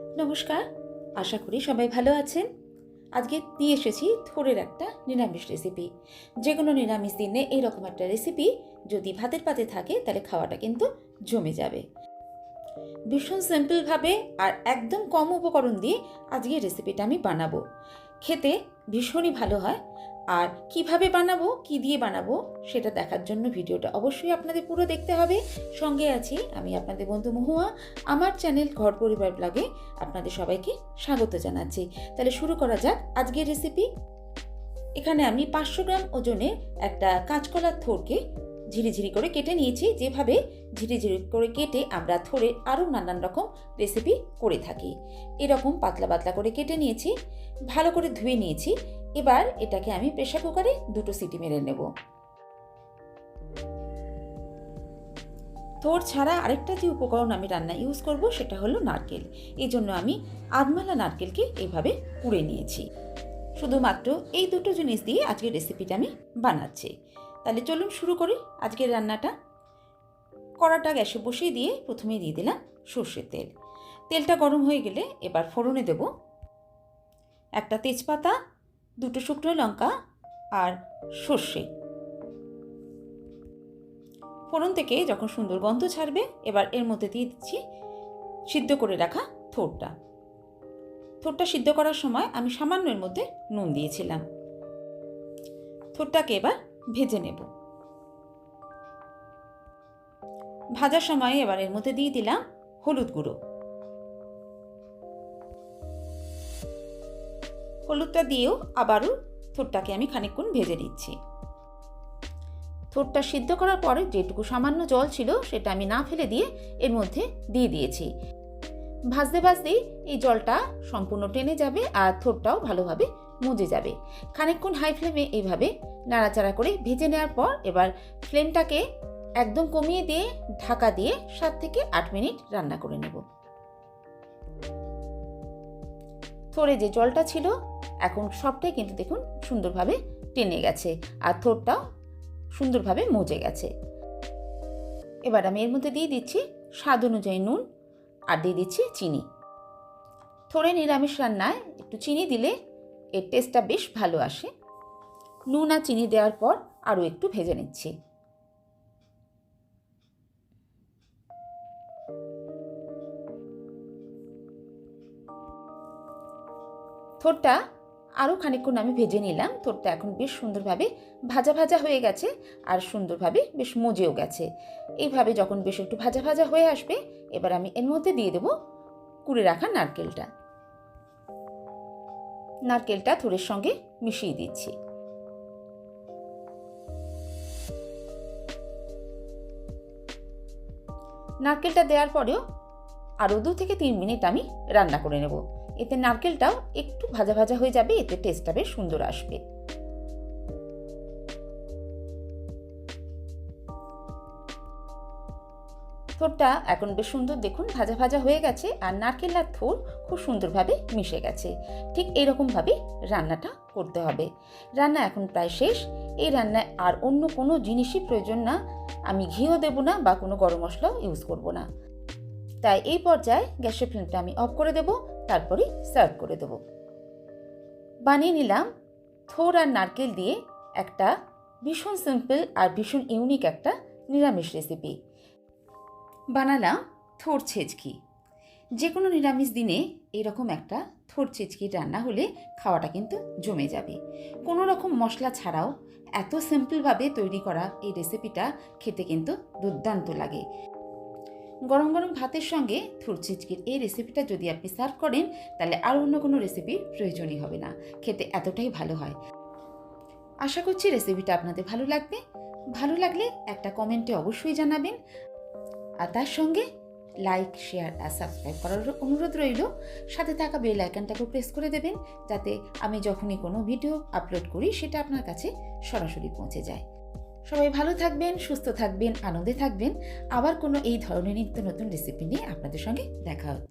নমস্কার, আশা করি সবাই ভালো আছেন। আজকে দিয়ে এসেছি থোরের একটা নিরামিষ রেসিপি যে কোনো নিরামিষ দিনে এইরকম একটা রেসিপি যদি ভাতের পাতে থাকে, তাহলে খাওয়াটা কিন্তু জমে যাবে। ভীষণ সিম্পলভাবে আর একদম কম উপকরণ দিয়ে আজকে রেসিপিটা আমি বানাবো। খেতে ভীষণই ভালো হয়। আর কীভাবে বানাবো, কি দিয়ে বানাবো, সেটা দেখার জন্য ভিডিওটা অবশ্যই আপনাদের পুরো দেখতে হবে। সঙ্গে আছি আমি আপনাদের বন্ধু মহুয়া। আমার চ্যানেল ঘর পরিবার ব্লগে আপনাদের সবাইকে স্বাগত জানাচ্ছি। তাহলে শুরু করা যাক আজকের রেসিপি এখানে আমি পাঁচশো গ্রাম ওজনের একটা কাঁচকলার থোরকে ঝিরিঝিরি করে কেটে নিয়েছি। যেভাবে ঝিরিঝিরি করে কেটে আমরা থোড়ে আরও নানান রকম রেসিপি করে থাকি। এরকম পাতলা পাতলা করে কেটে নিয়েছি, ভালো করে ধুয়ে নিয়েছি। এবার এটাকে আমি প্রেশার কুকারে দুটো সিটি মেরে নেব। থোর ছাড়া আরেকটা যে উপকরণ আমি রান্না ইউজ করব সেটা হলো নারকেল। এই জন্য আমি আধমালা নারকেলকে এইভাবে পুড়ে নিয়েছি। শুধুমাত্র এই দুটো জিনিস দিয়ে আজকের রেসিপিটা আমি বানাচ্ছি। তাহলে চলুন শুরু করি আজকের রান্নাটা। কড়াটা গ্যাসে বসিয়ে দিয়ে প্রথমে দিয়ে দিলাম সর্ষের তেল। তেলটা গরম হয়ে গেলে এবার ফোড়নে দেব একটা তেজপাতা, দুটো শুকনো লঙ্কা আর সর্ষে। ফোড়ন থেকে যখন সুন্দর গন্ধ ছাড়বে, এবার এর মধ্যে দিয়ে দিচ্ছি সিদ্ধ করে রাখা থোরটা। থোরটা সিদ্ধ করার সময় আমি সামান্য এর মধ্যে নুন দিয়েছিলাম। থোরটাকে এবার ভেজে নেব। ভাজার সময় এবার এর মধ্যে দিয়ে দিলাম হলুদ গুঁড়ো। হলুদটা দিয়েও আবারও থোরটাকে আমি খানিকক্ষণ ভেজে নিচ্ছি। থোরটা সিদ্ধ করার পরে যেটুকু সামান্য জল ছিল সেটা আমি না ফেলে দিয়ে এর মধ্যে দিয়ে দিয়েছি। ভাজতে ভাজতেই এই জলটা সম্পূর্ণ টেনে যাবে আর থোরটাও ভালোভাবে মজে যাবে। খানিকক্ষণ হাই ফ্লেমে এইভাবে নাড়াচাড়া করে ভেজে নেওয়ার পর এবার ফ্লেমটাকে একদম কমিয়ে দিয়ে ঢাকা দিয়ে সাত থেকে আট মিনিট রান্না করে নেব। থোড়ে যে জলটা ছিল, এখন সবটাই কিন্তু দেখুন সুন্দরভাবে টেনে গেছে আর থোরটাও সুন্দরভাবে মজে গেছে। এবার আমি এর মধ্যে দিয়ে দিচ্ছি স্বাদ অনুযায়ী নুন আর দিয়ে দিচ্ছি চিনি। থোড়ে নিরামিষ রান্নায় একটু চিনি দিলে এর টেস্টটা বেশ ভালো আসে। নুন আর চিনি দেওয়ার পর আরও একটু ভেজে নিচ্ছি। থোরটা আরও খানিকক্ষণ আমি ভেজে নিলাম। থোরটা এখন বেশ সুন্দরভাবে ভাজা ভাজা হয়ে গেছে আর সুন্দরভাবে বেশ মজেও গেছে। এইভাবে যখন বেশ একটু ভাজা ভাজা হয়ে আসবে, এবার আমি এর মধ্যে দিয়ে দেবো কুড়ে রাখা নারকেলটা। নারকেলটা থুরের সঙ্গে মিশিয়ে দিচ্ছি। নারকেলটা দেওয়ার পরেও আরও দু থেকে তিন মিনিট আমি রান্না করে নেব। এতে নারকেলটাও একটু ভাজা ভাজা হয়ে যাবে, এতে টেস্টটা বেশ সুন্দর আসবে। থোরটা এখন বেশ সুন্দর দেখুন, ভাজা ভাজা হয়ে গেছে আর নারকেল আর থোর খুব সুন্দরভাবে মিশে গেছে। ঠিক এরকমভাবে রান্নাটা করতে হবে। রান্না এখন প্রায় শেষ। এই রান্নায় আর অন্য কোনো জিনিসই প্রয়োজন না। আমি ঘিও দেব না বা কোনো গরম মশলাও ইউজ করব না। তাই এই পর্যায়ে গ্যাসের ফ্লেমটা আমি অফ করে দেব, তারপরে সার্ভ করে দেব। বানিয়ে নিলাম থোর আর নারকেল দিয়ে একটা ভীষণ সিম্পল আর ভীষণ ইউনিক একটা নিরামিষ রেসিপি বানালাম থোর ছেচকি। যে কোনো নিরামিষ দিনে এরকম একটা থোর ছেচকি রান্না হলে খাওয়াটা কিন্তু জমে যাবে। কোনো রকম মশলা ছাড়াও এত সিম্পলভাবে তৈরি করা এই রেসিপিটা খেতে কিন্তু দুর্দান্ত লাগে। গরম গরম ভাতের সঙ্গে থুর ছিচকির এই রেসিপিটা যদি আপনি সার্ভ করেন, তাহলে আর অন্য কোনো রেসিপির প্রয়োজনই হবে না। খেতে এতটাই ভালো হয়। আশা করছি রেসিপিটা আপনাদের ভালো লাগবে। ভালো লাগলে একটা কমেন্টে অবশ্যই জানাবেন। আর তার সঙ্গে লাইক শেয়ার আর সাবস্ক্রাইব করার অনুরোধ রইল। সাথে থাকা বেল আইকনটাকেও প্রেস করে দেবেন, যাতে আমি যখনই কোনো ভিডিও আপলোড করি, সেটা আপনার কাছে সরাসরি পৌঁছে যায়। সবাই ভালো থাকবেন, সুস্থ থাকবেন, আনন্দে থাকবেন। আবার কোনো এই ধরনের নিত্য নতুন রেসিপি নিয়ে আপনাদের সঙ্গে দেখা হচ্ছে।